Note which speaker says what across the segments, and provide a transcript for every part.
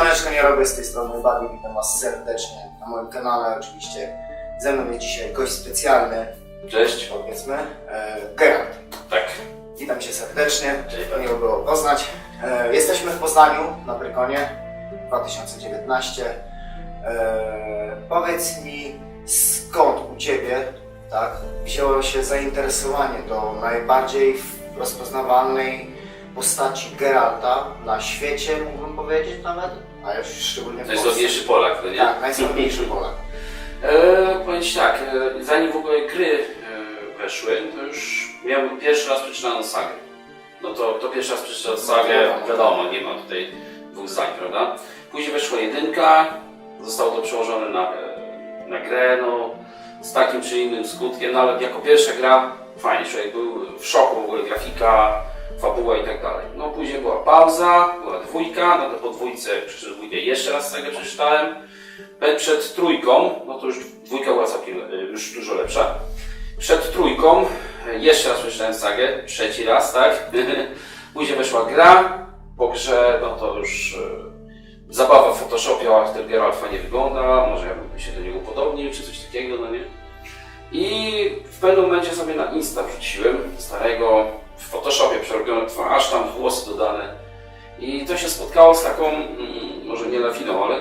Speaker 1: Siemaneczko, nie robię z tej strony Buddy, witam was serdecznie na moim kanale oczywiście. Ze mną jest dzisiaj gość specjalny,
Speaker 2: Cześć.
Speaker 1: powiedzmy, e, Gerard.
Speaker 2: Tak.
Speaker 1: Witam cię serdecznie,
Speaker 2: Cześć.
Speaker 1: miło było poznać. E, jesteśmy w Poznaniu, na Brykonie 2019. E, powiedz mi, skąd u ciebie tak, wzięło się zainteresowanie do najbardziej rozpoznawalnej postaci Geralta na świecie, mógłbym powiedzieć nawet, a już szczególnie w Polsce.
Speaker 2: Najsławniejszy Polak, no nie?
Speaker 1: Tak, najsłabniejszy Polak.
Speaker 2: E, powiem Ci tak, e, zanim w ogóle gry e, weszły, to już miałem pierwszy raz przeczytaną sagę. No to kto pierwszy raz przeczytał sagę, wiadomo, nie ma tutaj dwóch zdań, prawda? Później weszła jedynka, zostało to przełożone na, e, na grę, no z takim czy innym skutkiem, no ale jako pierwsza gra fajnie, człowiek był w szoku, w ogóle grafika, fabuła i tak dalej. No później była pauza, była dwójka, no to po dwójce przeczytałem dwójkę jeszcze raz sagę przeczytałem. Pe- Przed trójką, no to już dwójka była całkiem, y, już dużo lepsza. Przed trójką, jeszcze raz przeczytałem sagę, trzeci raz, tak? Później weszła gra, po grze, no to już y, zabawa w Photoshopie, a ten Geralt fajnie wygląda, może ja bym się do niego upodobnił, czy coś takiego, no nie? I w pewnym momencie sobie na Insta wrzuciłem starego, w Photoshopie przerobione twarz, tam włosy dodane. I to się spotkało z taką, mm, może nie lawiną, ale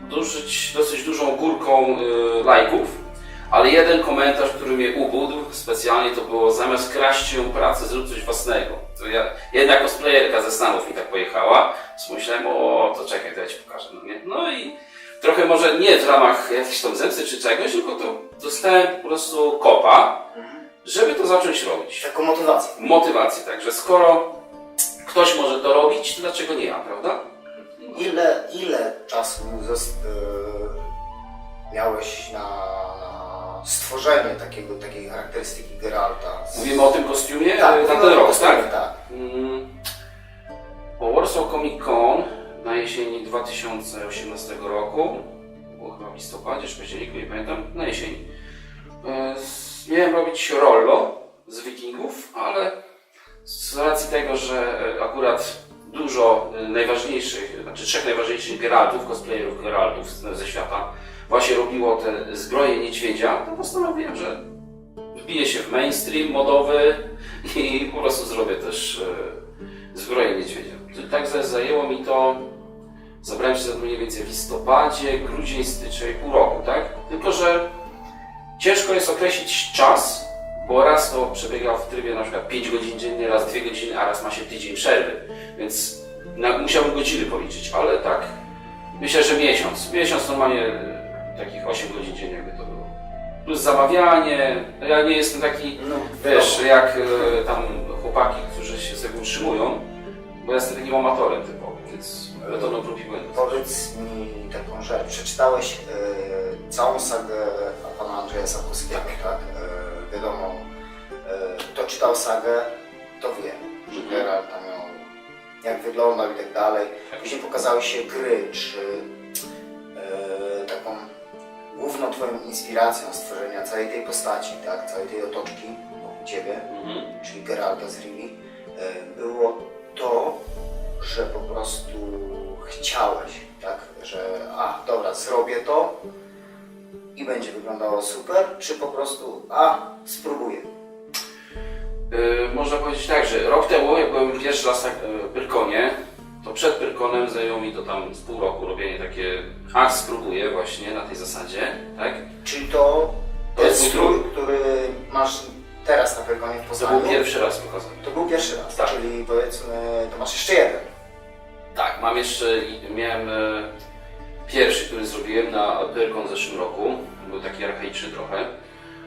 Speaker 2: dosyć, dosyć dużą górką y, lajków, ale jeden komentarz, który mnie ubudł specjalnie, to było zamiast kraść się pracę, zrób coś własnego. To ja, jedna cosplayerka ze Stanów mi tak pojechała, więc myślałem, o, to czekaj, to ja Ci pokażę. No, nie? no i trochę może nie w ramach jakiejś tam zemsty czy czegoś, tylko to dostałem po prostu kopa, żeby to zacząć robić.
Speaker 1: Taką motywację.
Speaker 2: Motywację, także skoro ktoś może to robić, to dlaczego nie ja, prawda?
Speaker 1: Ile, ile czasu e, miałeś na, na stworzenie takiego, takiej charakterystyki Geralta? Z-
Speaker 2: Mówimy o tym kostiumie
Speaker 1: Tak,
Speaker 2: na
Speaker 1: no,
Speaker 2: ten rok, tak?
Speaker 1: tak.
Speaker 2: Mm, Po Warsaw Comic Con na jesieni 2018 roku, było chyba w listopadzie czy październiku, nie pamiętam, na jesieni, e, s- miałem robić Rollo z Wikingów, ale z racji tego, że e, akurat dużo e, najważniejszych, znaczy trzech najważniejszych Geraltów, cosplayerów Geraltów ze świata właśnie robiło te zbroje niedźwiedzia, to postanowiłem, że wbiję się w mainstream modowy i po prostu zrobię też e, zbroję niedźwiedzia. Tak za- zajęło mi to, zabrałem się za to mniej więcej w listopadzie, grudzień, styczeń, pół roku, tak? Tylko, że ciężko jest określić czas, bo raz to przebiega w trybie na przykład 5 godzin dziennie, raz 2 godziny, a raz ma się tydzień przerwy, więc na, musiałbym godziny policzyć, ale tak, myślę, że miesiąc. Miesiąc normalnie e, takich 8 godzin dziennie jakby to było. Plus zamawianie, ja nie jestem taki,
Speaker 1: No,
Speaker 2: Wiesz, jak e, tam chłopaki, którzy się z tego utrzymują, bo ja jestem takim amatorem typowo, więc betoną błędów.
Speaker 1: Powiedz mi taką rzecz. Przeczytałeś e, całą sagę pana Andrzeja Sarkowskiego, tak? E, wiadomo, e, kto czytał sagę, to wie, że. Geralt tam miał, jak wyglądał i tak dalej. Później pokazały się gry, czy taką główną twoją inspiracją stworzenia całej tej postaci, tak? Całej tej otoczki wokół ciebie
Speaker 2: Mhm.
Speaker 1: czyli Geralta z Rivi, było to, że po prostu chciałeś, tak, że a, dobra, zrobię to i będzie wyglądało super, czy po prostu a, spróbuję.
Speaker 2: E, można powiedzieć tak, że rok temu, jak byłem pierwszy raz na Pyrkonie, to przed Pyrkonem zajęło mi to tam z pół roku robienie takie, a spróbuję właśnie na tej zasadzie, tak?
Speaker 1: Czyli to,
Speaker 2: To jest
Speaker 1: strój, który masz teraz na Pyrkonie w
Speaker 2: To
Speaker 1: Poznaniu,
Speaker 2: był pierwszy raz pokazany.
Speaker 1: to był pierwszy raz,
Speaker 2: Tak.
Speaker 1: czyli powiedzmy, to masz jeszcze jeden.
Speaker 2: Tak, mam jeszcze, miałem e, pierwszy, który zrobiłem na Pyrkon w zeszłym roku. Był taki archaiczny trochę,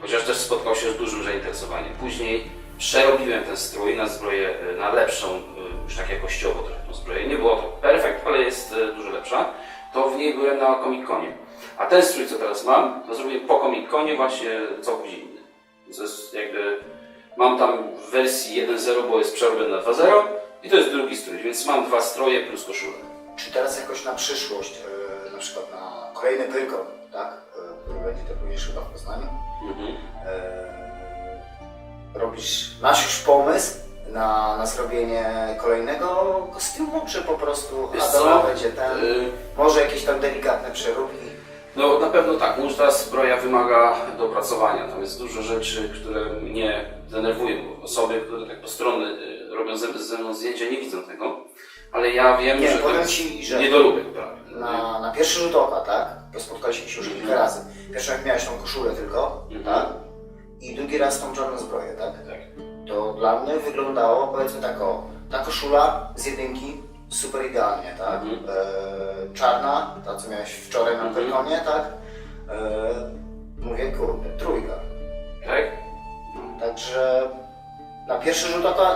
Speaker 2: chociaż też spotkał się z dużym zainteresowaniem. Później przerobiłem ten strój na zbroję, e, na lepszą, e, już tak jakościowo trochę tą zbroję. Nie było to perfekt, ale jest dużo lepsza. To w niej byłem na Comic Conie. A ten strój, co teraz mam, to zrobiłem po Comic Conie właśnie całkowicie inny. Jest jakby, mam tam w wersji 1.0, bo jest przerobiony na 2.0 i to jest drugi strój, więc mam dwa stroje plus koszulę.
Speaker 1: Czy teraz jakoś na przyszłość, e, na przykład na kolejny Pyrkon, tak, e, który będzie to później chyba w Poznaniu,
Speaker 2: Mhm.
Speaker 1: e, robisz, masz już pomysł na, na zrobienie kolejnego kostiumu, czy po prostu
Speaker 2: Wiesz co?
Speaker 1: będzie ten,
Speaker 2: Y,
Speaker 1: może jakieś tam delikatne przeróbki?
Speaker 2: No na pewno tak, ta zbroja wymaga dopracowania. Tam jest dużo rzeczy, które mnie denerwują. Osoby, które tak postronne y, robią ze, ze mną zdjęcia, nie widzą tego. Ale ja wiem,
Speaker 1: Nie,
Speaker 2: że to
Speaker 1: powiem
Speaker 2: jest
Speaker 1: Ci, że
Speaker 2: niedolubek prawie.
Speaker 1: na, na pierwszy rzut oka, tak? Bo spotkaliśmy się już kilka razy. Pierwszy jak miałeś tą koszulę tylko,
Speaker 2: Mhm.
Speaker 1: tak? I drugi raz tą czarną zbroję, tak?
Speaker 2: Tak.
Speaker 1: To dla mnie wyglądało, powiedzmy tak o, ta koszula z jedynki super idealnie, tak?
Speaker 2: Mhm.
Speaker 1: E, czarna, ta co miałeś wczoraj na
Speaker 2: Mhm.
Speaker 1: Perkonie, tak? E, mówię, kurde, trójka.
Speaker 2: Tak?
Speaker 1: Także na pierwszy rzut oka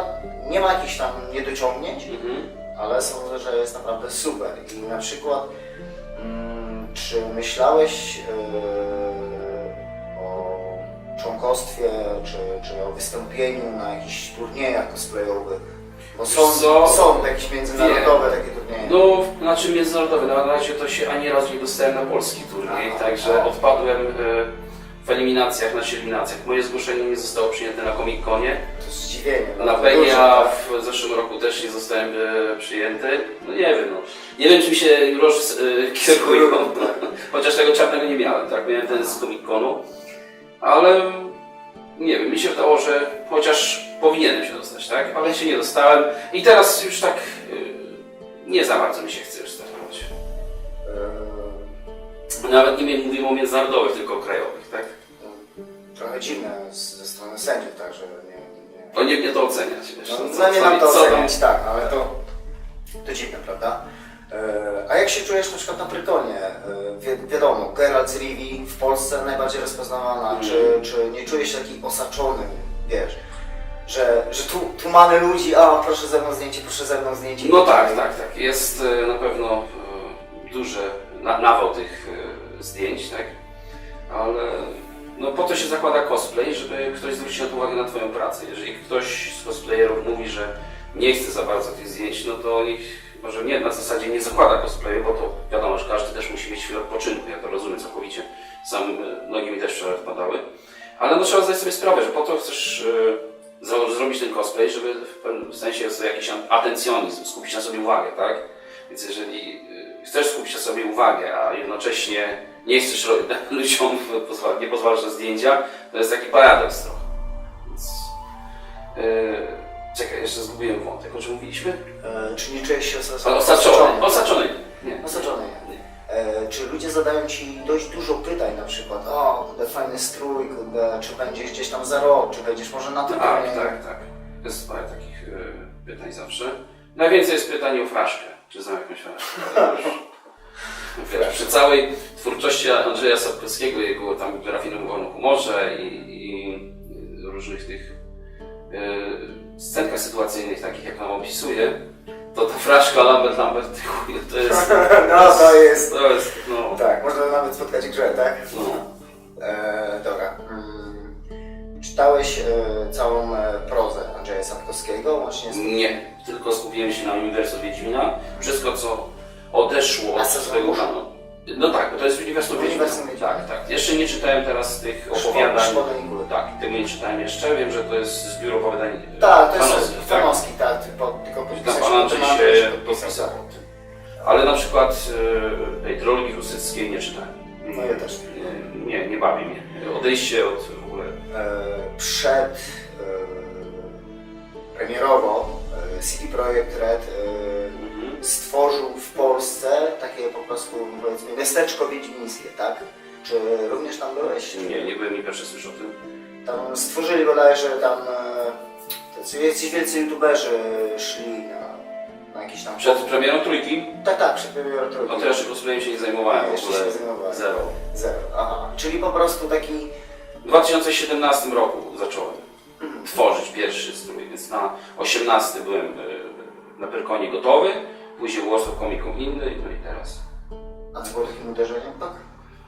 Speaker 1: nie ma jakichś tam niedociągnięć,
Speaker 2: Mhm.
Speaker 1: ale sądzę, że jest naprawdę super. I na przykład, mm, czy myślałeś yy, o członkostwie, czy, czy o wystąpieniu na jakichś turniejach cosplayowych? Bo są,
Speaker 2: co?
Speaker 1: są jakieś międzynarodowe takie turnieje.
Speaker 2: No, znaczy międzynarodowy, na razie to się ani razu nie dostałem na polski turniej, także odpadłem e, w eliminacjach, znaczy eliminacjach. Moje zgłoszenie nie zostało przyjęte na Comic Conie.
Speaker 1: To zdziwienie.
Speaker 2: Na
Speaker 1: bardzo
Speaker 2: Penia
Speaker 1: tak?
Speaker 2: w zeszłym roku też nie zostałem e, przyjęty. No nie wiem, no. Nie wiem, czy mi się już e, kierują. Chociaż tego czarnego nie miałem, tak? Miałem ten z Comic Conu. Ale nie wiem, mi się wydało, że chociaż powinienem się dostać, tak? Ale się nie dostałem. I teraz już tak e, nie za bardzo mi się chce już Nawet nie mówimy o międzynarodowych, tylko o krajowych, tak?
Speaker 1: trochę dziwne z, ze strony sędziów, także nie, nie,
Speaker 2: To nie mnie to oceniać, wiesz.
Speaker 1: No,
Speaker 2: co-
Speaker 1: no nie nam to oceniać, tak, ale to, to dziwne, prawda? E, A jak się czujesz na przykład na Prykonie? E, Wi wiadomo, Geralt z Rivi w Polsce najbardziej rozpoznawana.
Speaker 2: Mhm.
Speaker 1: Czy, czy nie czujesz się taki osaczony, wiesz? Że, że tu, tu mamy ludzi, a proszę ze mną zdjęcie, proszę ze mną zdjęcie.
Speaker 2: No tak, tak, tak. Jest e, na pewno e, duży na, nawał tych e, zdjęć, tak? Ale no po to się zakłada cosplay, żeby ktoś zwrócił uwagę na Twoją pracę. Jeżeli ktoś z cosplayerów mówi, że nie chce za bardzo tych zdjęć, no to ich może nie, na zasadzie nie zakłada cosplayu, bo to wiadomo, że każdy też musi mieć chwilę odpoczynku, ja to rozumiem całkowicie. Sam e, nogi mi też wczoraj wpadały. Ale no trzeba zdać sobie sprawę, że po to chcesz e, za- zrobić ten cosplay, żeby w pewnym sensie jest to jakiś atencjonizm, skupić na sobie uwagę, tak? Więc jeżeli y, chcesz skupić na sobie uwagę, a jednocześnie nie chcesz ludziom nie pozwalasz na zdjęcia, to jest taki paradoks trochę. Więc, yy, czekaj, jeszcze zgubiłem wątek, o czym mówiliśmy?
Speaker 1: E, Czy nie czujesz się os-
Speaker 2: O- Osaczony. Osaczony. Nie.
Speaker 1: Osaczony. E, Czy ludzie zadają Ci dość dużo pytań, na przykład, o, kurde, fajny strój, kurde, czy będziesz gdzieś tam za rok, czy będziesz może na tym
Speaker 2: Tak, tak, tak. Jest parę takich y, pytań zawsze. Najwięcej jest pytań o fraszkę. Czy znam jakąś fraszkę? Przy całej twórczości Andrzeja Sapkowskiego, jego tam wyrafinowanym humorze i, i różnych tych y, scenkach sytuacyjnych, takich jak nam opisuje, to ta fraszka Lambert Lambert, chuj, to jest...
Speaker 1: No, to jest...
Speaker 2: To jest, no...
Speaker 1: Tak, można nawet spotkać grze, tak?
Speaker 2: no.
Speaker 1: E, dobra. Mm, czytałeś e, całą e, prozę Andrzeja Sapkowskiego, łącznie z...
Speaker 2: Nie, tylko skupiłem się na uniwersum Wiedźmina. Wszystko, co odeszło
Speaker 1: A
Speaker 2: swojego
Speaker 1: za
Speaker 2: kanonu. No tak, bo to jest uniwersum.
Speaker 1: Uniwersum Wiedźmina.
Speaker 2: Tak, tak. Jeszcze nie czytałem teraz tych opowiadań.
Speaker 1: Szkoda.
Speaker 2: Tak, tego nie czytałem jeszcze. Wiem, że to jest zbiór opowiadań
Speaker 1: Tak, to jest
Speaker 2: fanowskich, tak.
Speaker 1: fanowski, tak, tylko, tylko
Speaker 2: Tam
Speaker 1: podpisać
Speaker 2: pan Andrzej
Speaker 1: Pan
Speaker 2: się
Speaker 1: podpisał.
Speaker 2: Ale na przykład e, tej trologii husyckiej nie czytałem.
Speaker 1: No ja też.
Speaker 2: Nie, nie, nie bawi mnie. Odejście od w ogóle.
Speaker 1: E, przed e, premierowo e, CD Projekt Red e. stworzył w Polsce takie po prostu powiedzmy miasteczko wiedźmińskie, tak? Czy również tam byłeś?
Speaker 2: Nie, nie byłem, nie pierwszy słyszę o tym.
Speaker 1: Tam stworzyli bodajże tam e, tacy jacyś wielcy youtuberzy szli na, na jakiś tam...
Speaker 2: Przed premierą trójki,
Speaker 1: Tak, tak, przed premierą trójki.
Speaker 2: no to ja się cosplayem się nie zajmowałem w
Speaker 1: Jeszcze
Speaker 2: ogóle.
Speaker 1: się nie zajmowałem.
Speaker 2: Zero.
Speaker 1: Zero, aha. Czyli po prostu taki...
Speaker 2: W 2017 roku zacząłem tworzyć pierwszy strój, więc na 18 byłem e, na Pyrkonie gotowy, później Warsaw Comic Con inny, no i teraz.
Speaker 1: A co było takim uderzeniem, tak?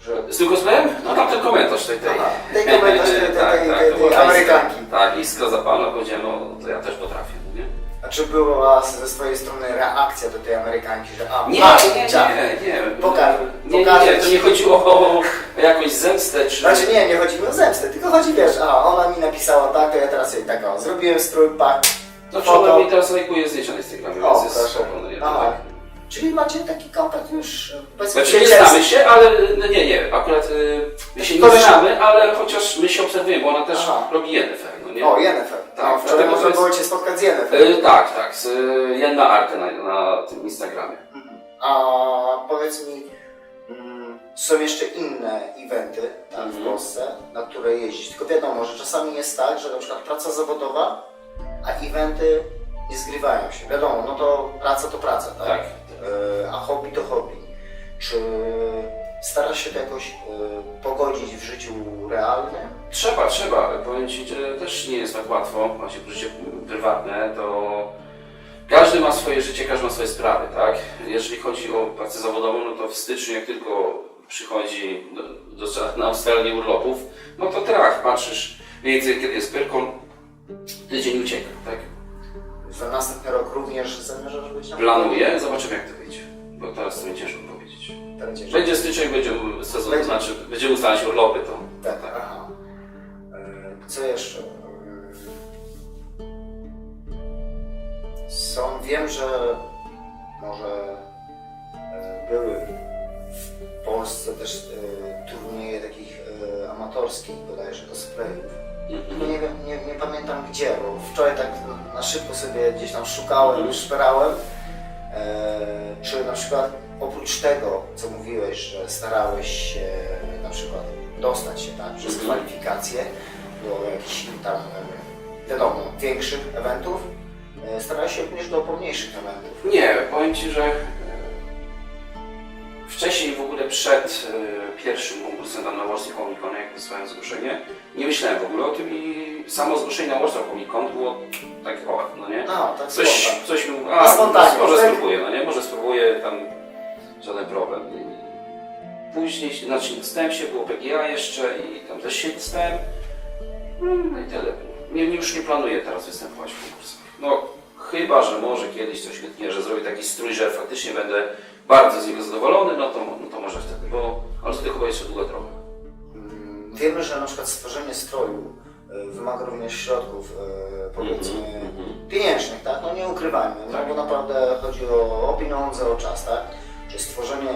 Speaker 1: Że...
Speaker 2: Z cosplayem? No tam ten komentarz tej, tej,
Speaker 1: Aha, tej komentarz tej- tej- tej- tej-
Speaker 2: była
Speaker 1: tej
Speaker 2: ta
Speaker 1: Amerykanki.
Speaker 2: Tak, iskra zapalna, powiedziałem, no to ja też potrafię, no nie?
Speaker 1: A czy była ze swojej strony reakcja do tej Amerykanki, że a,
Speaker 2: Nie,
Speaker 1: patrz,
Speaker 2: nie, nie, nie.
Speaker 1: Pokaż-
Speaker 2: nie, nie, nie, to nie chodziło o, o jakąś zemstę, czy...
Speaker 1: Znaczy nie, nie chodzi mi o zemstę, tylko chodzi, wiesz, a ona mi napisała tak, to ja teraz jej tak, o, zrobiłem strój, pak,
Speaker 2: Znaczy ona mi teraz lajkuje zdjęcia na Instagramie,
Speaker 1: O,
Speaker 2: więc jest
Speaker 1: proszę. Aha.
Speaker 2: Tak.
Speaker 1: Czyli macie taki kontakt już powiedzmy
Speaker 2: Znaczy nie znamy się, ale no nie, nie, akurat y, my się nie
Speaker 1: Koleżanki.
Speaker 2: znamy, ale chociaż my się obserwujemy, bo ona też
Speaker 1: Aha.
Speaker 2: robi Yennefer, no nie?
Speaker 1: O, Yennefer.
Speaker 2: Tak,
Speaker 1: no, wczoraj
Speaker 2: dlatego
Speaker 1: można
Speaker 2: to
Speaker 1: było Cię spotkać z Yennefer.
Speaker 2: Y, tak, tak, z y, Jenna Arkę na, na tym Instagramie.
Speaker 1: A powiedz mi, mm, są jeszcze inne eventy tak, w
Speaker 2: Mhm.
Speaker 1: Polsce, na które jeździć. Tylko wiadomo, że czasami jest tak, że na przykład praca zawodowa, a eventy nie zgrywają się. Wiadomo, no to praca to praca, tak?
Speaker 2: Tak.
Speaker 1: E, a hobby to hobby. Czy starasz się to jakoś e, pogodzić w życiu realnym?
Speaker 2: Trzeba, trzeba. Powiem Ci, że też nie jest tak łatwo, właśnie życie prywatne, to każdy ma swoje życie, każdy ma swoje sprawy, tak? Jeżeli chodzi o pracę zawodową, no to w styczniu, jak tylko przychodzi do, do, na ustalenie urlopów, no to trach, patrzysz mniej więcej kiedy jest pyrką, tydzień ucieka, tak?
Speaker 1: Za następny rok również zamierzasz być na
Speaker 2: Planuję, zobaczymy jak to wyjdzie, bo teraz to mi ciężko powiedzieć.
Speaker 1: Będzie,
Speaker 2: Będzie styczeń, będzie sezon,
Speaker 1: Będzie.
Speaker 2: znaczy będziemy ustalać urlopy, to
Speaker 1: Tak, tak. Aha. E, Co jeszcze? E, Są, wiem, że może e, były w Polsce też e, turnieje takich e, amatorskich, bodajże cosplayów. Tylko nie, wiem, nie, nie pamiętam gdzie, bo wczoraj tak na szybko sobie gdzieś tam szukałem,
Speaker 2: Mhm.
Speaker 1: szperałem. E, czy na przykład oprócz tego, co mówiłeś, że starałeś się na przykład dostać się tak, przez
Speaker 2: Mhm.
Speaker 1: kwalifikacje do jakichś tam, e, wiadomo, większych eventów, e, starałeś się również do pomniejszych eventów.
Speaker 2: Nie, powiem Ci, że e, wcześniej w ogóle przed e, pierwszym konkursem tam na Warsaw Comic Con, jak wysłałem zgłoszenie, nie myślałem w ogóle o tym i samo zgłoszenie na Warsaw Comic Con było tak o, no nie?
Speaker 1: No, tak
Speaker 2: Coś,
Speaker 1: spontan.
Speaker 2: coś mi
Speaker 1: Na
Speaker 2: a, może
Speaker 1: tak?
Speaker 2: spróbuję, no nie? Może spróbuję, tam żaden problem. Później, znaczy dostałem się, było PGA jeszcze i tam też się dostałem. No i tyle. Nie, nie, już nie planuję teraz występować w konkursach. No chyba, że może kiedyś coś wytnie, że zrobię taki strój, że faktycznie będę bardzo z niego zadowolony, no to, no to może wtedy, bo ale to chyba jeszcze długa droga.
Speaker 1: Mm, Wiemy, że na przykład stworzenie stroju e, wymaga również środków, e, powiedzmy,
Speaker 2: Mhm, mhm.
Speaker 1: pieniężnych, tak? No nie ukrywajmy, no
Speaker 2: Tak.
Speaker 1: bo naprawdę chodzi o, o pieniądze, o czas, tak? Czy stworzenie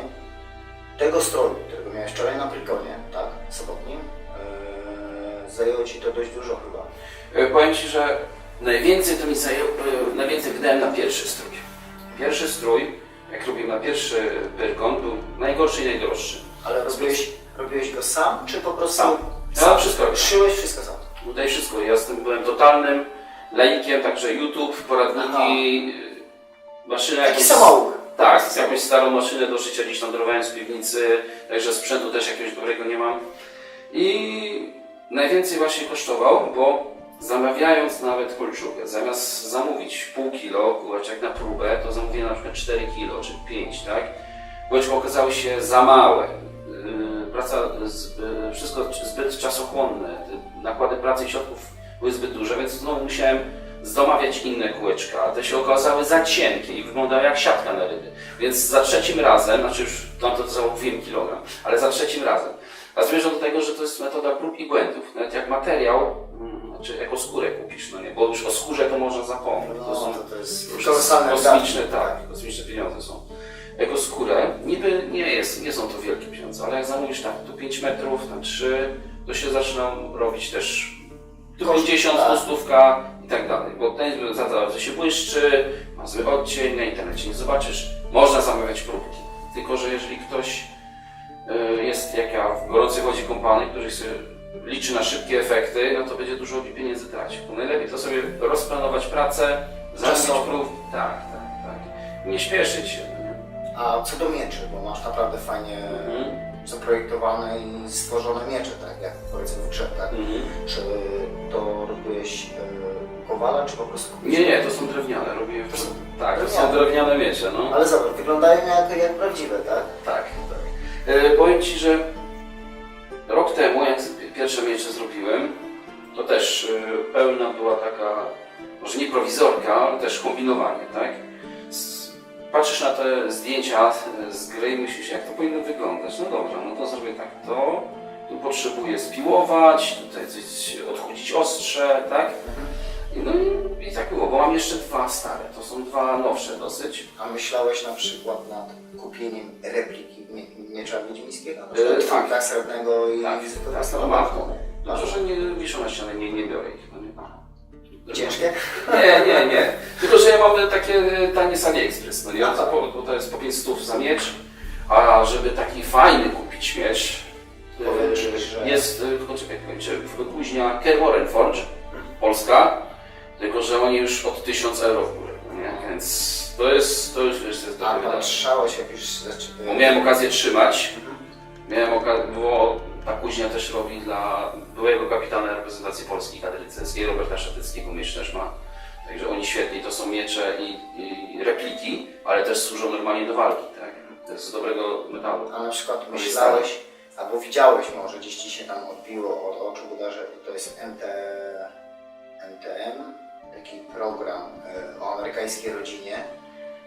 Speaker 1: tego stroju, którego miałeś wczoraj na Prykonie, tak? Sobotnim, e, zajęło Ci to dość dużo chyba.
Speaker 2: Powiem Ci, że najwięcej to mi zajęło, najwięcej wydałem na pierwszy strój. Pierwszy strój, jak robiłem na pierwszy Pyrkon, był najgorszy i najdroższy.
Speaker 1: Ale robiłeś, robiłeś go sam, czy po prostu
Speaker 2: Sam. Ja wszystko robię.
Speaker 1: Szyłeś wszystko sam?
Speaker 2: Tutaj wszystko. Ja z tym byłem totalnym laikiem, także YouTube, poradniki, y, maszyna
Speaker 1: Taki
Speaker 2: jakieś...
Speaker 1: samouk.
Speaker 2: Tak, jakąś starą maszynę do szycia gdzieś tam dorwałem z piwnicy, także sprzętu też jakiegoś dobrego nie mam. I najwięcej właśnie kosztował, bo zamawiając nawet kolczugę, zamiast zamówić pół kilo kółeczek na próbę, to zamówiłem na przykład 4 kilo czy 5, tak? Kółeczka okazały się za małe. Yy, Praca, zby- wszystko zbyt czasochłonne, nakłady pracy i środków były zbyt duże, więc znowu musiałem zdomawiać inne kółeczka, te się okazały za cienkie i wyglądały jak siatka na ryby. Więc za trzecim razem, znaczy już tam to zamówiłem kilogram, ale za trzecim razem. A zmierzam do tego, że to jest metoda prób i błędów. Nawet jak materiał, znaczy jako skórę kupisz, no nie, bo już o skórze to można zapomnieć.
Speaker 1: No,
Speaker 2: to są
Speaker 1: to, jest kolosalne
Speaker 2: kosmiczne,
Speaker 1: wydatki.
Speaker 2: tak, kosmiczne pieniądze są. Jako skórę, niby nie jest, nie są to wielkie pieniądze, ale jak zamówisz tam tu 5 metrów, tam 3, to się zaczną robić też tu
Speaker 1: Koszt,
Speaker 2: 50,
Speaker 1: tak.
Speaker 2: stówka i tak dalej. Bo ten za to się błyszczy, ma zły odcień, na internecie nie zobaczysz. Można zamawiać próbki. Tylko, że jeżeli ktoś y, jest jak ja w gorącej wodzie kąpany, który liczy na szybkie efekty, no to będzie dużo pieniędzy tracił. To najlepiej to sobie rozplanować pracę, prób. Tak, tak, tak. Nie śpieszyć się. no?
Speaker 1: A co do mieczy, bo masz naprawdę fajnie
Speaker 2: Mhm.
Speaker 1: zaprojektowane i stworzone miecze, tak jak powiedzmy w tak?
Speaker 2: Mhm.
Speaker 1: Czy to robiłeś e, Kowala, czy po prostu
Speaker 2: Nie, nie, to są drewniane. Robię
Speaker 1: To są
Speaker 2: Tak, to są
Speaker 1: drewniane.
Speaker 2: miecie, no.
Speaker 1: Ale zobacz, wyglądają jak, jak prawdziwe, tak?
Speaker 2: Tak, tak. E, powiem Ci, że pierwsze miecze zrobiłem, to też e, pełna była taka, może nie prowizorka, ale też kombinowanie, tak? Patrzysz na te zdjęcia e, z gry i myślisz, jak to powinno wyglądać. No dobra, no to zrobię tak to, tu potrzebuję spiłować, tutaj coś odchudzić ostrze, tak? No i, i tak było, bo mam jeszcze dwa stare, to są dwa nowsze dosyć.
Speaker 1: A myślałeś na przykład nad kupieniem repliki mie- miecza wiedźmińskiego?
Speaker 2: E, tak.
Speaker 1: tak. srebrnego i
Speaker 2: Tak, tak, no mam. Dobrze, że nie wiszą na ścianie, nie, nie biorę ich. No nie.
Speaker 1: Ciężkie?
Speaker 2: Nie, nie, nie. Tylko, że ja mam takie e, tanie z AliExpress, no nie? Za po- Bo to jest po 5 stów za miecz, a żeby taki fajny kupić miecz, e,
Speaker 1: Powiem że-
Speaker 2: jest, e, tylko czekaj, kończę, kuźnia Kermoren Forge, Polska, tylko, że oni już od 1000 euro w górę, no? Więc to jest, to już wiesz, to jest
Speaker 1: A
Speaker 2: dobre wydanie.
Speaker 1: patrzałeś jak już... Znaczy,
Speaker 2: Bo miałem okazję trzymać. Miałem okazję, bo ta kuźnia też robi dla byłego kapitana reprezentacji Polski kadry Roberta Szatyckiego miecz też ma. Także oni świetni, to są miecze i, i repliki, ale też służą normalnie do walki, tak? To jest z dobrego metalu.
Speaker 1: A na przykład myślałeś, albo widziałeś może, gdzieś ci się tam odbiło od oczu, udarzy, to jest MT, MTM, taki program e, o amerykańskiej rodzinie,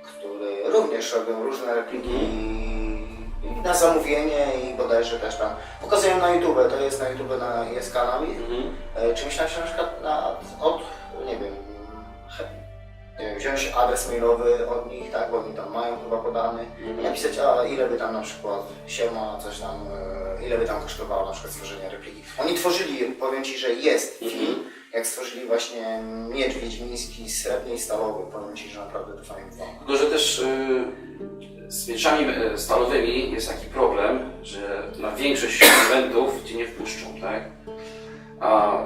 Speaker 1: który również robią różne repliki i na zamówienie i bodajże też tam pokazują na YouTube, to jest na YouTube, na, jest kanał ich.
Speaker 2: Mhm.
Speaker 1: E, Czy myślałeś na przykład na, od, nie wiem, nie wiem, wziąć adres mailowy od nich, tak, bo oni tam mają chyba podany i napisać, a ile by tam na przykład siema, coś tam, e, ile by tam kosztowało na przykład stworzenie repliki. Oni tworzyli, powiem Ci, że jest
Speaker 2: Mhm.
Speaker 1: film, jak stworzyli właśnie miecz wiedźmiński srebrny i stalowy, powiem Ci, że naprawdę to fajnie wygląda.
Speaker 2: Tylko, że też y, z mieczami y, stalowymi jest taki problem, że na większość eventów cię nie wpuszczą, tak? A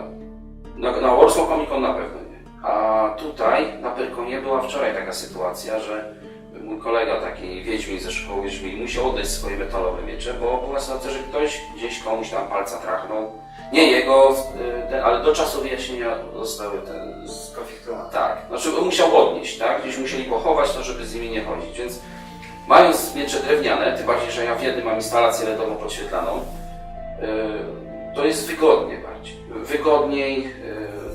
Speaker 2: na, na Warsaw Comic Con na pewno nie. A tutaj na Pyrkonie była wczoraj taka sytuacja, że mój kolega taki Wiedźmin ze szkoły Wiedźmin musiał oddać swoje metalowe miecze, bo była sytuacja, że ktoś gdzieś komuś tam palca trachnął. Nie jego, y, ten, ale do czasu wyjaśnienia zostały te,
Speaker 1: Skonfliktowane.
Speaker 2: tak, znaczy musiał odnieść, tak? Gdzieś musieli pochować to, żeby z nimi nie chodzić, więc mając miecze drewniane, tym bardziej, że ja w jednym mam instalację LEDową podświetlaną, yy, to jest wygodnie bardziej. Wygodniej, yy,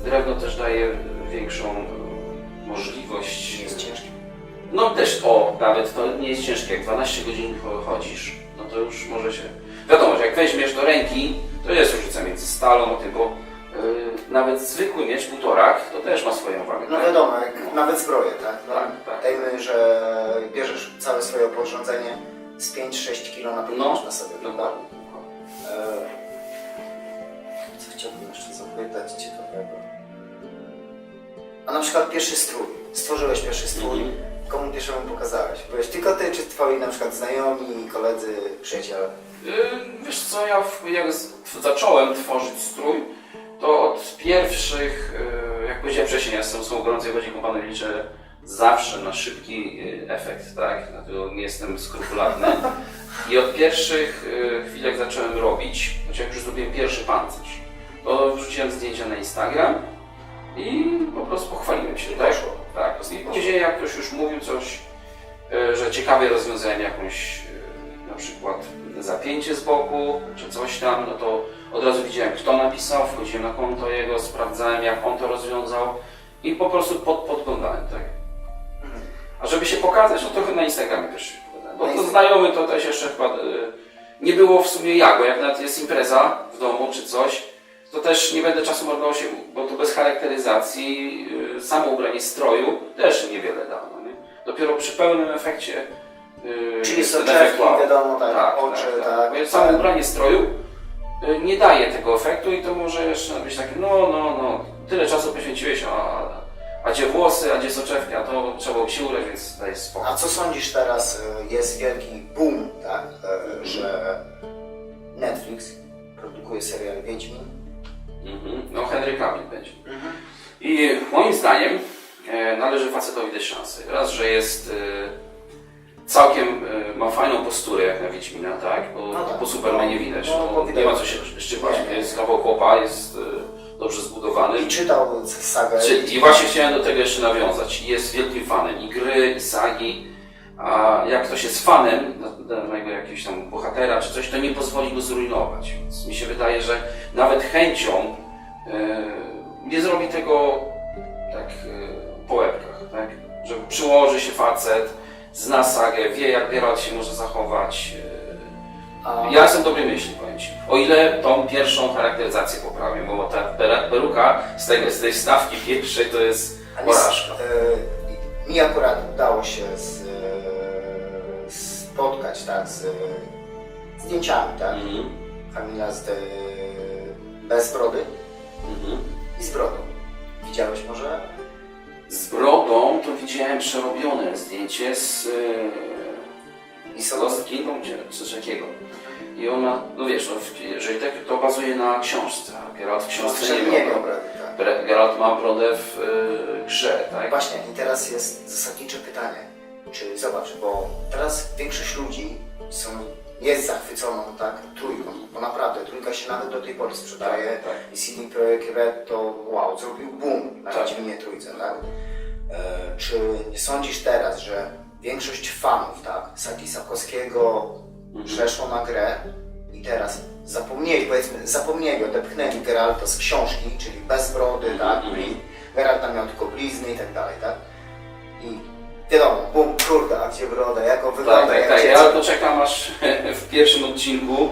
Speaker 2: drewno też daje większą możliwość.
Speaker 1: Jest ciężki.
Speaker 2: No też, o, nawet to nie jest ciężkie, jak 12 godzin cho- chodzisz, no to już może się... Wiadomo, że jak weźmiesz do ręki, to jest różnica między stalą tym, bo yy, nawet zwykły miecz półtorak, to też ma swoją wagę.
Speaker 1: No
Speaker 2: tak?
Speaker 1: wiadomo, jak nawet zbroję, tak? No,
Speaker 2: Tak, tak.
Speaker 1: Dajmy, że bierzesz całe swoje oporządzenie z 5-6 kg na pewno
Speaker 2: No,
Speaker 1: na sobie?
Speaker 2: Dokładnie. dokładnie.
Speaker 1: E, Co chciałbym jeszcze zapytać ciekawego? A na przykład pierwszy strój. Stworzyłeś pierwszy strój.
Speaker 2: Mhm.
Speaker 1: Komu pierwszemu pokazałeś? Byłeś tylko ty, czy twoi na przykład znajomi, koledzy, przyjaciele?
Speaker 2: Yy, Wiesz co, ja jak zacząłem tworzyć strój, to od pierwszych, yy, jak powiedziałem wcześniej, ja jestem osobą gorącej wodzie kąpanej, liczę zawsze na szybki yy, efekt, tak? Dlatego nie jestem skrupulatny. I od pierwszych chwil, jak zacząłem robić, znaczy jak już zrobiłem pierwszy pancerz, to wrzuciłem zdjęcia na Instagram i po prostu pochwaliłem się, tak? Tak, później jak ktoś już mówił coś, że ciekawie rozwiązałem jakąś na przykład zapięcie z boku, czy coś tam, no to od razu widziałem kto napisał, wchodziłem na konto jego, sprawdzałem jak on to rozwiązał i po prostu pod, podglądałem, tak. A żeby się pokazać, no to na Instagramie też. Bo to znajomy to też jeszcze chyba e, nie było w sumie jak, bo jak nawet jest impreza w domu czy coś, to też nie będę czasu marnował się, bo to bez charakteryzacji, yy, samo ubranie stroju też niewiele da. No nie? Dopiero przy pełnym efekcie. Yy,
Speaker 1: Czyli soczewki, wiadomo, tak, oczy, tak.
Speaker 2: Bo samo ubranie stroju yy, nie daje tego efektu i to może jeszcze być takie, no, no, no, tyle czasu poświęciłeś, a, a gdzie włosy, a gdzie soczewki, a to trzeba było się ubrać, więc daje spokój.
Speaker 1: A co sądzisz teraz, e, jest wielki boom, tak, e, że Netflix produkuje serial Wiedźmin?
Speaker 2: Mhm. No, Henry Cavill będzie. I moim zdaniem e, należy facetowi dać szansę. Raz, że jest e, całkiem, e, ma fajną posturę jak na Wiedźmina, tak? Bo
Speaker 1: No tak.
Speaker 2: po Supermanie widać,
Speaker 1: No,
Speaker 2: no, nie ma co się szczypać. Jest kawał chłopa, jest e, dobrze zbudowany.
Speaker 1: I czytał sagę.
Speaker 2: Czyli- I właśnie chciałem do tego jeszcze nawiązać. Jest wielkim fanem i gry, i sagi. A jak ktoś jest fanem danego jakiegoś tam bohatera czy coś, to nie pozwoli go zrujnować. Więc mi się wydaje, że nawet chęcią e, nie zrobi tego tak e, po łebkach, tak? Że przyłoży się facet, zna sagę, wie jak Geralt się może zachować,
Speaker 1: A,
Speaker 2: Ja jestem dobrej myśli, powiem Ci. O ile tą pierwszą charakteryzację poprawię, bo ta peruka z, tego, z tej stawki pierwszej to jest porażka.
Speaker 1: e, mi akurat udało się z, e, spotkać tak, z zdjęciami, tak?
Speaker 2: Mhm.
Speaker 1: Kamila z, e, bez brody
Speaker 2: Mhm.
Speaker 1: i z brodą. Widziałeś może?
Speaker 2: Z brodą widziałem przerobione zdjęcie z yy, Lost Kingdom, czy coś takiego. I ona, no wiesz, no, jeżeli tak, to bazuje na książce, Geralt w książce nie
Speaker 1: miał brody, tak.
Speaker 2: Geralt ma brodę w yy, grze, tak?
Speaker 1: Właśnie, i teraz jest zasadnicze pytanie. Czy zobacz, bo teraz większość ludzi są, jest zachwyconą tak, trójką, bo naprawdę trójka się nawet do tej pory sprzedaje.
Speaker 2: tak.
Speaker 1: I CD Projekt Red to wow, zrobił boom na
Speaker 2: Tak.
Speaker 1: Trójce, tak? E, czy nie sądzisz teraz, że większość fanów, tak, Sagi Sapkowskiego
Speaker 2: Mhm.
Speaker 1: przeszło na grę i teraz zapomnieli, powiedzmy, zapomnieli, odepchnęli Geralta z książki, czyli bez brody, tak,
Speaker 2: Mhm.
Speaker 1: i Geralt miał tylko blizny i tak dalej, tak? I wiadomo, bum, kurde, a gdzie broda, jak on
Speaker 2: Tak,
Speaker 1: wygląda,
Speaker 2: tak,
Speaker 1: jak
Speaker 2: tak. Ja to czekam aż w pierwszym odcinku,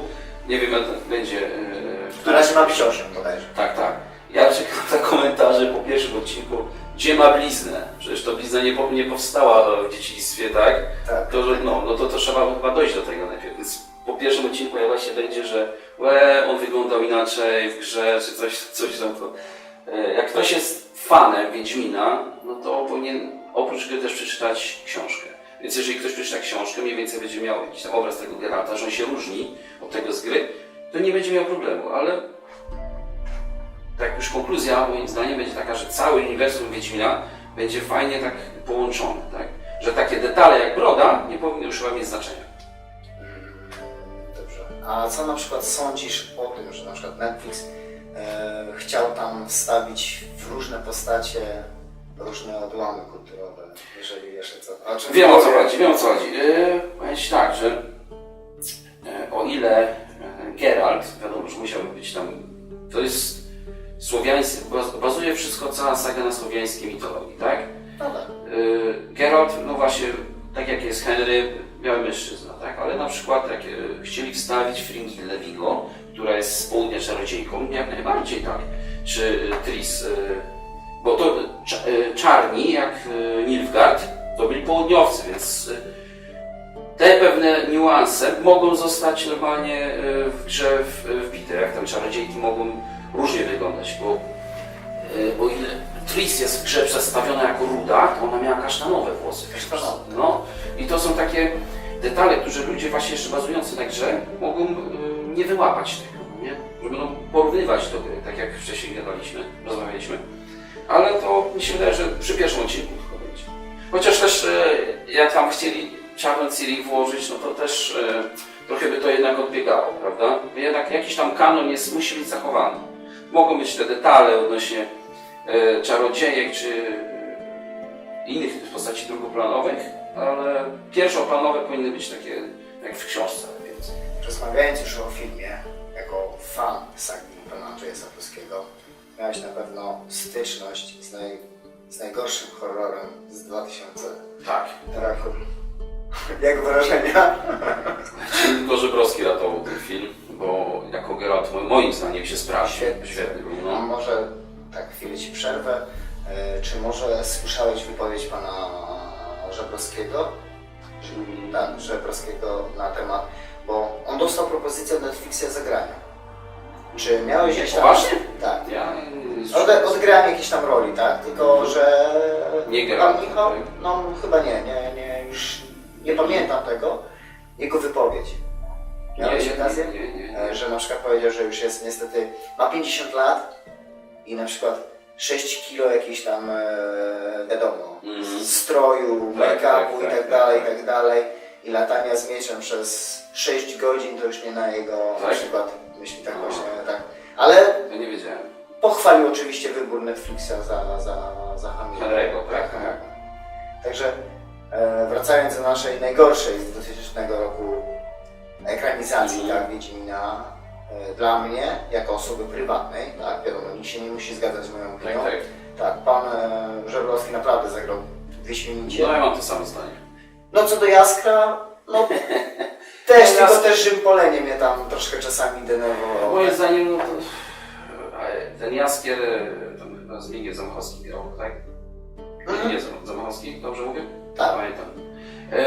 Speaker 2: nie wiem, jak będzie. yy, w
Speaker 1: Na razie ma być 8 bodajże.
Speaker 2: Tak, tak. Ja czekam na komentarze po pierwszym odcinku, gdzie ma bliznę. Przecież to blizna nie, po, nie powstała w dzieciństwie, tak?
Speaker 1: Tak.
Speaker 2: To, że, no, no to, to trzeba chyba dojść do tego najpierw. Więc po pierwszym odcinku pojawia się będzie, że łe, on wyglądał inaczej w grze, czy coś, coś tam to. E, Jak ktoś jest fanem Wiedźmina, no to powinien oprócz gry też przeczytać książkę. Więc jeżeli ktoś przeczyta książkę, mniej więcej będzie miał jakiś obraz tego Geralta, że on się różni od tego z gry, to nie będzie miał problemu, ale tak już konkluzja moim zdaniem będzie taka, że cały uniwersum Wiedźmina będzie fajnie tak połączony, tak? Że takie detale jak broda nie powinny już chyba mieć znaczenia.
Speaker 1: Mm, Dobrze. A co na przykład sądzisz o tym, że na przykład Netflix e, chciał tam wstawić w różne postacie różne odłamy kulturowe, jeżeli o co. O czym
Speaker 2: Wiem o co chodzi, wiem o co chodzi. Yy, powiem ci tak, że e, o ile e, Geralt, wiadomo, że musiałby być tam, to jest słowiański, baz- bazuje wszystko, cała saga na słowiańskiej mitologii, tak?
Speaker 1: No tak.
Speaker 2: Yy, Geralt, no właśnie, tak jak jest Henry, biały mężczyzna, tak? Ale na przykład jak yy, chcieli wstawić Fringillę Vigo, która jest z południa czarodziejką, jak najbardziej tak. Czy yy, Tris, bo to cza- czarni, jak Nilfgaard, to byli południowcy, więc te pewne niuanse mogą zostać normalnie w grze w- wbite, jak tam czarodziejki mogą różnie wyglądać, bo yy, o ile Tris jest w grze przedstawiona jako ruda, to ona miała kasztanowe włosy.
Speaker 1: Kasztanowe.
Speaker 2: No i to są takie detale, które ludzie właśnie jeszcze bazujący na grze mogą y, nie wyłapać tego, nie? Że będą porównywać do gry, tak jak wcześniej gadaliśmy, rozmawialiśmy. Ale to mi się wydaje, że przy pierwszym odcinku tylko będzie. Chociaż też y, jak tam chcieli czarną Ciri włożyć, no to też trochę by to jednak odbiegało, prawda? Jednak jakiś tam kanon jest, musi być zachowany. Mogą być te detale odnośnie e, czarodziejek czy e, innych postaci drugoplanowych, ale pierwszoplanowe powinny być takie jak w książce. Więc.
Speaker 1: Rozmawiając już o filmie, jako fan sagi pana Andrzeja Sapkowskiego, miałeś na pewno styczność z, naj, z najgorszym horrorem z 2000
Speaker 2: Tak.
Speaker 1: roku. Jak wrażenia?
Speaker 2: Tylko Żebrowski ratował ten film, bo jako Geralt mo- moim zdaniem się sprawdził.
Speaker 1: Świetny.
Speaker 2: Świetny był.
Speaker 1: No
Speaker 2: No.
Speaker 1: może tak chwilę Ci przerwę. E, Czy może słyszałeś wypowiedź pana Żebrowskiego? Tak, Żebrowskiego na temat, bo on dostał propozycję od Netflixa zagrania. Czy miałeś gdzieś tam...
Speaker 2: poważnie?
Speaker 1: Tak.
Speaker 2: Ja
Speaker 1: Od, odgrałem jakieś tam roli, tak? Tylko, że...
Speaker 2: Nie grał,
Speaker 1: Pan Michał?
Speaker 2: tak?
Speaker 1: No chyba nie, nie, nie, już nie pamiętam tego. Jego wypowiedź. Miałeś
Speaker 2: nie,
Speaker 1: okazję?
Speaker 2: nie, nie.
Speaker 1: Że na przykład powiedział, że już jest niestety, ma 50 lat i na przykład 6 kilo jakiejś tam, e, wiadomo,
Speaker 2: Mhm.
Speaker 1: stroju,
Speaker 2: Tak,
Speaker 1: make-upu
Speaker 2: tak,
Speaker 1: i
Speaker 2: tak,
Speaker 1: tak
Speaker 2: tak,
Speaker 1: dalej, i
Speaker 2: tak.
Speaker 1: tak dalej i latania z mieczem przez 6 godzin to już nie na jego na
Speaker 2: Tak?
Speaker 1: przykład myśli tak
Speaker 2: No.
Speaker 1: właśnie, tak. Ale
Speaker 2: Ja nie wiedziałem.
Speaker 1: pochwalił oczywiście wybór Netflixa za, za, za Hamilton.
Speaker 2: Henry'ego, tak, tak.
Speaker 1: Także e, wracając do naszej najgorszej z 2000 roku ekranizacji, tak, Wiedźmina, e, dla mnie, jako osoby prywatnej, tak, wiadomo, nikt się nie musi zgadzać z moją
Speaker 2: Tak,
Speaker 1: opinią,
Speaker 2: tak.
Speaker 1: tak, pan e, Żebrowski naprawdę zagrał wyśmienicie.
Speaker 2: No ja mam to samo zdanie.
Speaker 1: No co do Jaskra, no Też,
Speaker 2: Teraz-
Speaker 1: tylko też Rzympolienie mnie tam troszkę czasami denerwowało.
Speaker 2: Moim zdaniem no to, ten Jaskier, tam chyba Zbigniew Zamachowski grał, tak?
Speaker 1: Mhm.
Speaker 2: Nie, Zam- Zamachowski, dobrze mówię?
Speaker 1: Tak.
Speaker 2: Pamiętam. E,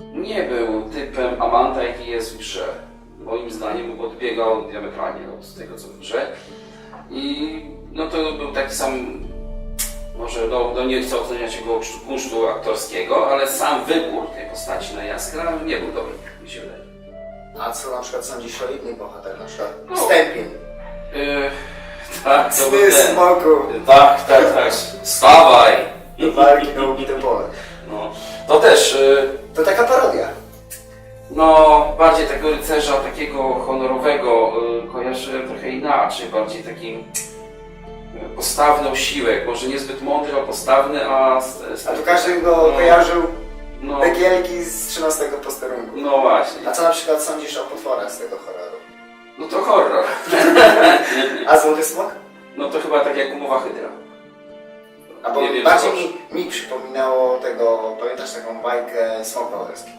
Speaker 2: nie był typem Amanta, jaki jest w grze. Moim zdaniem odbiegał diametralnie od tego, co w grze. I no to był taki sam, może no, no nie chcę oceniać jego kunsztu- aktorskiego, ale sam wybór tej postaci na Jaskra nie był dobry, mi się wydaje.
Speaker 1: A co na przykład sądzisz o innych bohaterach? Na przykład
Speaker 2: No.
Speaker 1: Stępień.
Speaker 2: E, tak, to był ten.
Speaker 1: smoku.
Speaker 2: Tak, tak, tak. Stawaj!
Speaker 1: Do walki na ubite pole.
Speaker 2: No, to też, y,
Speaker 1: To taka parodia.
Speaker 2: no, bardziej tego rycerza takiego honorowego y, kojarzę trochę inaczej, bardziej taki y, postawny osiłek, może niezbyt mądry, a postawny, a... Z, z,
Speaker 1: A tu każdy go
Speaker 2: no,
Speaker 1: kojarzył
Speaker 2: No,
Speaker 1: Pegielki z 13 posterunku.
Speaker 2: no właśnie.
Speaker 1: A co na przykład sądzisz o potworach z tego horroru?
Speaker 2: No to horror.
Speaker 1: A Złoty Smok?
Speaker 2: No to chyba tak jak umowa Hydra.
Speaker 1: Albo
Speaker 2: Nie wiem,
Speaker 1: bardziej
Speaker 2: co-
Speaker 1: mi, mi przypominało tego, pamiętasz taką bajkę Smok Małerski?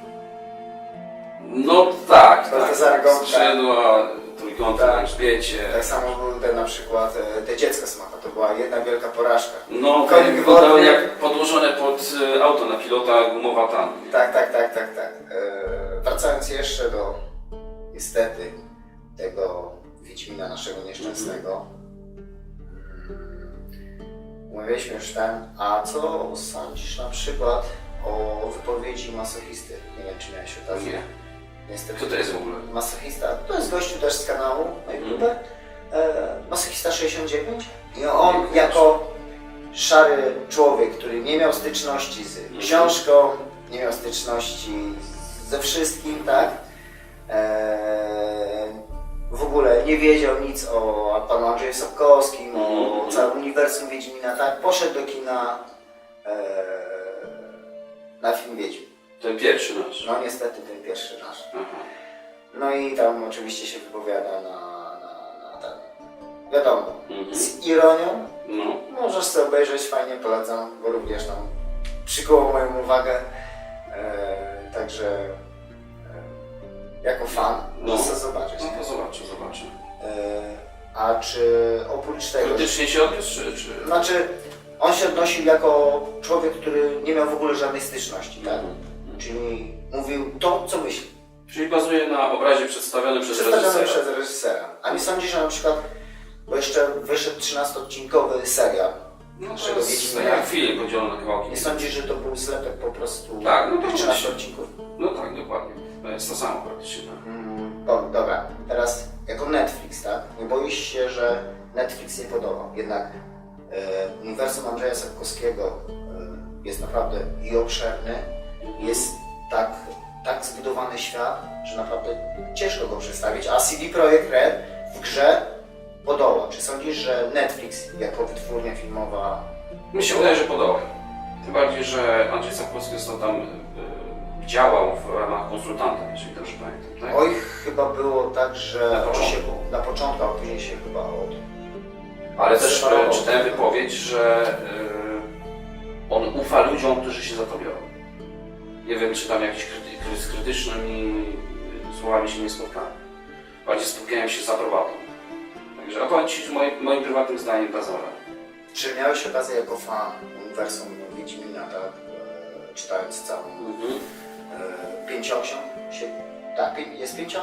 Speaker 2: No tak,
Speaker 1: To
Speaker 2: tak.
Speaker 1: te zargątka.
Speaker 2: Skrzydła, trójkąty
Speaker 1: Tak.
Speaker 2: na grzbiecie.
Speaker 1: Tak samo był ten na przykład e, te dziecko Smoka, to była jedna wielka porażka.
Speaker 2: No,
Speaker 1: Konik
Speaker 2: to wyglądało
Speaker 1: wodny.
Speaker 2: jak podłożone pod y, auto na pilota gumowa tan.
Speaker 1: Tak, tak, tak, tak, tak. E, wracając jeszcze do niestety tego Wiedźmina naszego nieszczęsnego. Mm, Mówiliśmy już ten, a co sądzisz na przykład o wypowiedzi masochisty? Nie wiem, czy miałeś okazję.
Speaker 2: Nie.
Speaker 1: Niestety.
Speaker 2: Co to jest w ogóle?
Speaker 1: Masochista, to jest gościu też z kanału na YouTube.
Speaker 2: Mhm.
Speaker 1: E, Masochista 69 i on jako szary człowiek, który nie miał styczności z
Speaker 2: Mhm.
Speaker 1: książką, nie miał styczności ze wszystkim, tak? E, w ogóle nie wiedział nic o panu Andrzeju Sapkowskim, o
Speaker 2: Mhm.
Speaker 1: całym uniwersum Wiedźmina, tak? Poszedł do kina e, na film Wiedźmin.
Speaker 2: Ten pierwszy nasz.
Speaker 1: No niestety ten pierwszy nasz.
Speaker 2: Aha.
Speaker 1: No i tam oczywiście się wypowiada na, na, na ten. Wiadomo,
Speaker 2: Mhm.
Speaker 1: z ironią.
Speaker 2: No.
Speaker 1: Możesz sobie obejrzeć, fajnie polecam, bo również tam przykuło moją uwagę. E, także jako fan
Speaker 2: No.
Speaker 1: sobie zobaczyć.
Speaker 2: no to zobaczę, zobaczę.
Speaker 1: E, a czy oprócz tego.
Speaker 2: Krytycznie się odniósł, czy... czy...
Speaker 1: Znaczy, on się odnosił jako człowiek, który nie miał w ogóle żadnej styczności, tak?
Speaker 2: Mhm.
Speaker 1: Czyli mówił to, co myśli.
Speaker 2: Czyli bazuje na obrazie przedstawionym przez reżysera.
Speaker 1: przez reżysera. A nie sądzisz, że na przykład, bo jeszcze wyszedł 13-odcinkowy serial,
Speaker 2: No to jest jak film podzielony na kawałki.
Speaker 1: nie sądzisz, że to był zlepek po prostu
Speaker 2: Tak, no to
Speaker 1: tych
Speaker 2: myślę.
Speaker 1: 13 odcinków?
Speaker 2: No tak, dokładnie. To jest to samo praktycznie. Tak.
Speaker 1: Mm, dobra, teraz jako Netflix, tak? Nie boisz się, że Netflix nie podobał. Jednak e, uniwersum Andrzeja Sapkowskiego e, jest naprawdę i obszerny, jest tak, tak zbudowany świat, że naprawdę ciężko go przedstawić, a CD Projekt Red w grze podoła. Czy sądzisz, że Netflix jako wytwórnia filmowa
Speaker 2: Mi się wydaje, że podoła. Tym bardziej, że Andrzej Sapkowski został tam działał w ramach konsultanta, jeżeli dobrze pamiętam. Tak?
Speaker 1: Oj, chyba było tak, że
Speaker 2: Na początku.
Speaker 1: się na początku, a później się chyba od...
Speaker 2: Ale też e, czytałem wypowiedź, że e, on ufa ludziom, którzy się za to biorą. Nie wiem, czy tam jakieś kryty, z krytycznymi e, słowami się nie spotkałem. Bardziej spotkałem się z aprobatą. Także, a powiem Ci, że moim, moim prywatnym zdaniem zora.
Speaker 1: Czy miałeś okazję jako fan uniwersum Wiedźmina, tak, czytając całą
Speaker 2: Mhm.
Speaker 1: E, pięciosią? Się, tak, jest pięcio?